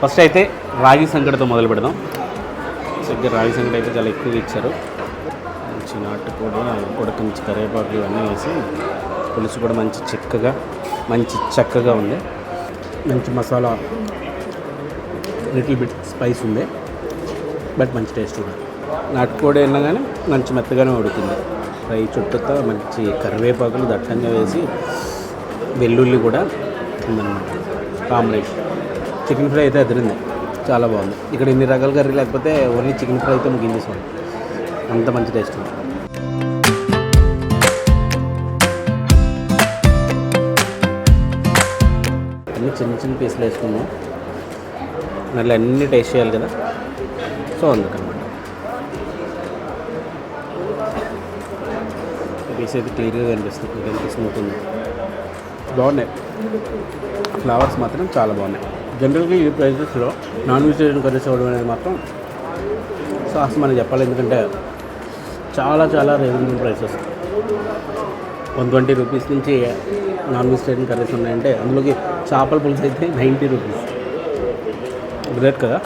First అయితే రాగి సంకటతో మొదలు పెడదాం. సరిగ్గా రాగి సంకట అయితే చాలా ఎక్కువగా ఇచ్చారు. మంచి నాటు కూడా కూడా కొంచెం కరివేపాకు ఇవన్నీ వేసి పులుసు కూడా మంచి చిక్కగా మంచి చక్కగా ఉంది. మంచి మసాలా లిటిల్ బిట్ స్పైస్ ఉంది. బట్ మంచి టేస్ట్ కూడా నాటుకోడి అయినా కానీ మంచి మెత్తగానే ఉడుకుంది. ఫ్రై చుట్టూతో మంచి కరివేపాకులు దట్టంగా వేసి వెల్లుల్లి కూడా ఉందన్నమాట. కాంబినేషన్ చికెన్ ఫ్రై అయితే అదిరింది. చాలా బాగుంది. ఇక్కడ ఇన్ని రకాల కర్రీ లేకపోతే ఓన్లీ చికెన్ ఫ్రై అయితే ముగించేసుకోండి అంత మంచి టేస్ట్ ఉంది అన్నీ చిన్న చిన్న పీసులు వేసుకున్నాం. మళ్ళీ అన్ని టేస్ట్ చేయాలి కదా. సో అందుకనమాట. పీస్ అయితే క్లియర్గా కనిపిస్తుంది. కనిపిస్తుంది బాగున్నాయి. ఫ్లవర్స్ మాత్రం చాలా బాగున్నాయి. జనరల్గా ఈ ప్రైసెస్లో నాన్ వెజిటేరియన్ కర్రీస్ అవ్వడం అనేది మాత్రం సాస్ మనం చెప్పాలి. ఎందుకంటే చాలా చాలా reasonable prices one twenty rupees నుంచి నాన్ వెజిటేరియన్ కర్రీస్ ఉన్నాయంటే అందులోకి చేపల పులుసు అయితే నైంటీ రూపీస్. గ్రేట్ కదా?